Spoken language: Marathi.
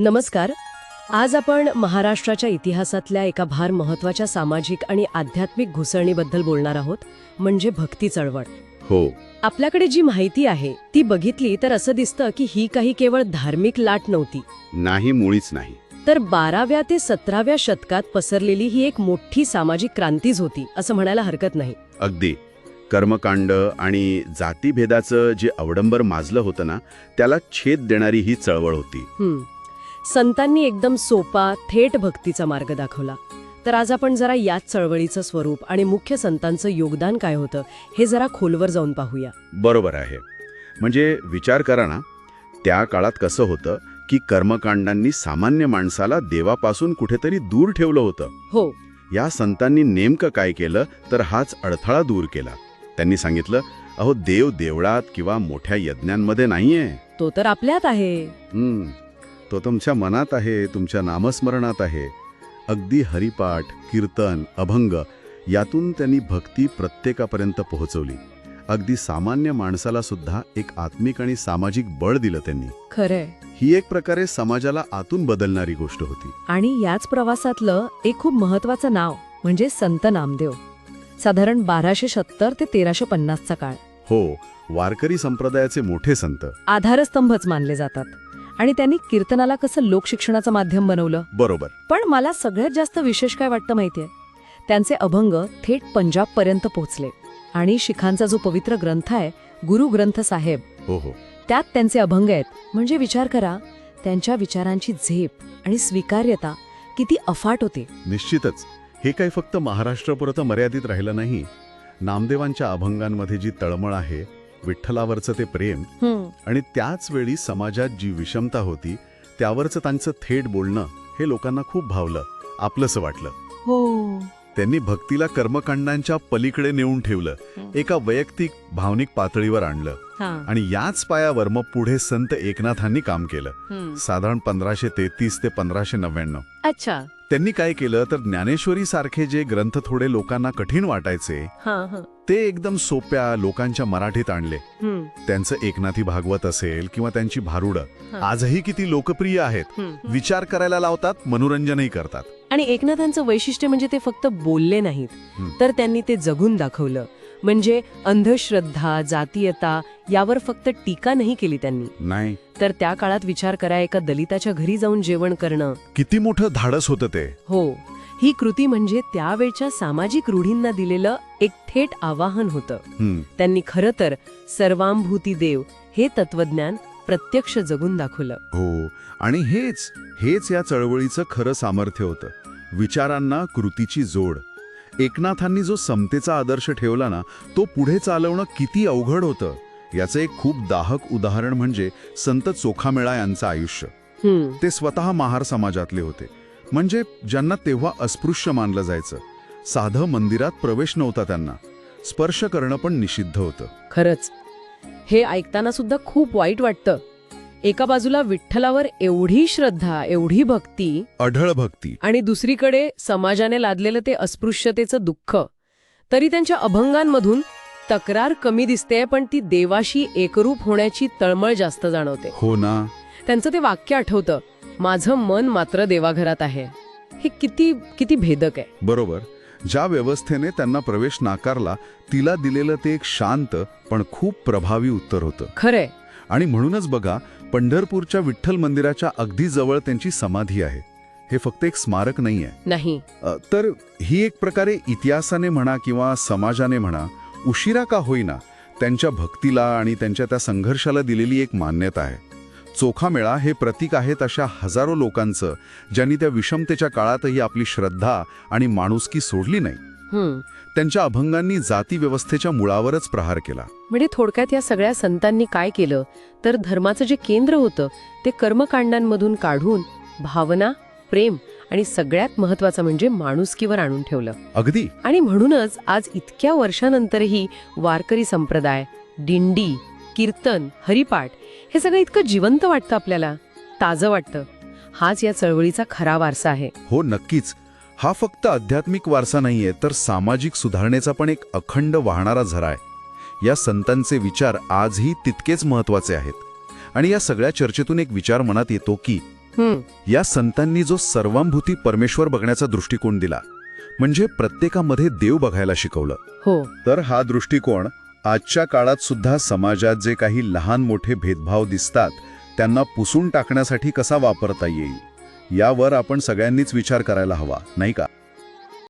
नमस्कार. आज आपण महाराष्ट्राच्या इतिहासातल्या एका फार महत्त्वाच्या सामाजिक आणि आध्यात्मिक घुसळणीबद्दल बोलणार आहोत म्हणजे भक्ती चळवळ. हो. आपल्याकडे जी माहिती आहे ती बघितली तर असं दिसतं की ही काही केवळ धार्मिक लाट नव्हती. नाही मुळीच नाही. तर बाराव्या ते सतराव्या शतकात पसरलेली ही एक मोठी सामाजिक क्रांतीच होती असं म्हणायला हरकत नाही. अगदी. कर्मकांड आणि जातीभेदाचं जे अवडंबर माजलं होतं ना त्याला छेद देणारी ही चळवळ होती. संतांनी एकदम सोपा थेट भक्तीचा मार्ग दाखवला. तर आज आपण जरा याच चळवळीचं स्वरूप आणि मुख्य संतांचं योगदान काय होतं हे जरा खोलवर जाऊन पाहूया. बरोबर आहे. म्हणजे विचार करा ना त्या काळात कसं होतं की कर्मकांडांनी सामान्य माणसाला देवापासून कुठेतरी दूर ठेवलं होतं. हो. या संतांनी नेमकं काय केलं तर हाच अडथळा दूर केला. त्यांनी सांगितलं अहो देव देवळात किंवा मोठ्या यज्ञांमध्ये नाहीये. तो तर आपल्यात आहे. हं, तो तुमच्या मनात आहे तुमच्या नामस्मरणात आहे. अगदी हरिपाठ कीर्तन अभंग यातून त्यांनी भक्ती प्रत्येकापर्यंत पोहोचवली. अगदी सामान्य माणसाला सुद्धा एक आत्मिक आणि सामाजिक बळ दिलं त्यांनी. खरंय. ही एक प्रकारे समाजाला आतून बदलणारी गोष्ट होती. आणि याच प्रवासातलं एक खूप महत्वाचं नाव म्हणजे संत नामदेव. साधारण बाराशे सत्तर ते तेराशे पन्नासचा काळ. हो वारकरी संप्रदायाचे मोठे संत. आधारस्तंभच मानले जातात. आणि त्यांनी कीर्तनाला कसं लोकशिक्षणाचं माध्यम बनवलं? बरोबर. पण मला सगळ्यात जास्त विशेष काय वाटतं माहितीये? त्यांचे अभंग थेट पंजाबपर्यंत पोहोचले. आणि शिखांचा जो पवित्र ग्रंथ आहे गुरु ग्रंथ साहेब हो हो. त्यात त्यांचे अभंग आहेत. म्हणजे विचार करा त्यांच्या विचारांची झेप आणि स्वीकार्यता किती अफाट होते. निश्चितच. हे काही फक्त महाराष्ट्रापुरतं मर्यादित राहिलं नाही. नामदेवांच्या अभंगांमध्ये जी तळमळ आहे विठ्ठलावरचं ते प्रेम आणि त्याच वेळी समाजात जी विषमता होती त्यावरचं त्यांचं थेट बोलणं हे लोकांना खूप भावलं आपलंसं वाटलं. हो. त्यांनी भक्तीला कर्मकांडांच्या पलीकडे नेऊन ठेवलं एका वैयक्तिक भावनिक पातळीवर आणलं आणि याच पायावर मग पुढे संत एकनाथांनी काम केलं. साधारण पंधराशे तेहतीस ते पंधराशे नव्याण्णव. अच्छा. त्यांनी काय केलं तर ज्ञानेश्वरी सारखे जे ग्रंथ थोडे लोकांना कठीण वाटायचे ते एकदम सोप्या लोकांच्या मराठीत आणले. त्यांचं एकनाथी भागवत असेल किंवा त्यांची भारुडं. आजही किती लोकप्रिय आहेत. विचार करायला लावतात मनोरंजनही करतात. आणि एकनाथांचं वैशिष्ट्य म्हणजे ते फक्त बोलले नाहीत. तर त्यांनी ते जगून दाखवलं. म्हणजे अंधश्रद्धा जातीयता यावर फक्त टीका नाही केली त्यांनी. नाही. तर त्या काळात विचार करा एका दलिताच्या घरी जाऊन जेवण करणं. किती मोठं धाडस होतं ते. हो. ही कृती म्हणजे त्यावेळच्या सामाजिक रूढींना दिलेलं एक थेट आवाहन होतं. हं, त्यांनी खरं तर सर्वांभूती देव हे तत्वज्ञान प्रत्यक्ष जगून दाखवलं. हो. आणि हेच हेच या चळवळीचं खरं सामर्थ्य होतं. विचारांना कृतीची जोड. एकनाथांनी जो समतेचा आदर्श ठेवला ना तो पुढे चालवणं किती अवघड होतं याचं एक खूप दाहक उदाहरण म्हणजे संत चोखामेळा यांचं आयुष्य. ते स्वतः महार समाजातले होते. म्हणजे ज्यांना तेव्हा अस्पृश्य मानलं जायचं. साधं मंदिरात प्रवेश नव्हता त्यांना. स्पर्श करणं पण निषिद्ध होतं. खरंच. हे ऐकताना सुद्धा खूप वाईट वाटतं. एका बाजूला विठ्ठलावर एवढी श्रद्धा एवढी भक्ती अढळ भक्ती. आणि दुसरीकडे समाजाने लादलेलं ते अस्पृश्यतेचं दुःख तरी त्यांच्या अभंगांमधून तक्रार कमी दिसते पण ती देवाशी एकरूप होण्याची तळमळ जास्त जाणवते. हो ना. त्यांचं ते वाक्य आठवतं माझं मन मात्र देवाघरात आहे. हे किती किती भेदक आहे. बरोबर. ज्या व्यवस्थेने त्यांना प्रवेश नाकारला तिला दिलेलं ते एक शांत पण खूप प्रभावी उत्तर होतं. खरंय. आणि म्हणूनच बघा पंढरपूरच्या विठ्ठल मंदिराच्या अगदी जवळ त्यांची समाधी आहे. हे फक्त एक स्मारक नाही. आहे नाही तर ही एक प्रकारे इतिहासाने म्हणा किंवा समाजाने म्हणा उशिरा का होईना त्यांच्या भक्तीला आणि त्यांच्या त्या संघर्षाला दिलेली एक मान्यता आहे. चोखामेळा हे प्रतीक आहेत अशा हजारो लोकांचं ज्यांनी त्या विषमतेच्या काळातही आपली श्रद्धा आणि माणुसकी सोडली नाही. त्यांच्या अभंगांनी जाती व्यवस्थेच्या मुळावरच प्रहार केला. म्हणजे थोडक्यात या सगळ्या संतांनी काय केलं? तर धर्माचं जे केंद्र होतं ते कर्मकांडांमधून काढून भावना प्रेम आणि सगळ्यात महत्वाचं म्हणजे माणुसकीवर आणून ठेवलं. अगदी. आणि म्हणूनच आज इतक्या वर्षानंतरही वारकरी संप्रदाय दिंडी कीर्तन हरिपाठ हे सगळं इतकं जिवंत वाटतं आपल्याला. ताजं वाटतं. हाच या चळवळीचा खरा वारसा आहे. हो नक्कीच. हा फक्त आध्यात्मिक वारसा नाहीये तर सामाजिक सुधारणेचा पण एक अखंड वाहणारा झरा आहे. या संतांचे विचार आजही तितकेच महत्त्वाचे आहेत. आणि या सगळ्या चर्चेतून एक विचार मनात येतो की या संतांनी जो सर्वांभूती परमेश्वर बघण्याचा दृष्टिकोन दिला म्हणजे प्रत्येकामध्ये देव बघायला शिकवलं. हो. तर हा दृष्टिकोन आजच्या काळात सुद्धा समाजात जे काही लहान मोठे भेदभाव दिसतात त्यांना पुसून टाकण्यासाठी कसा वापरता येईल? यावर आपण सगळ्यांनीच विचार करायला हवा नाही का?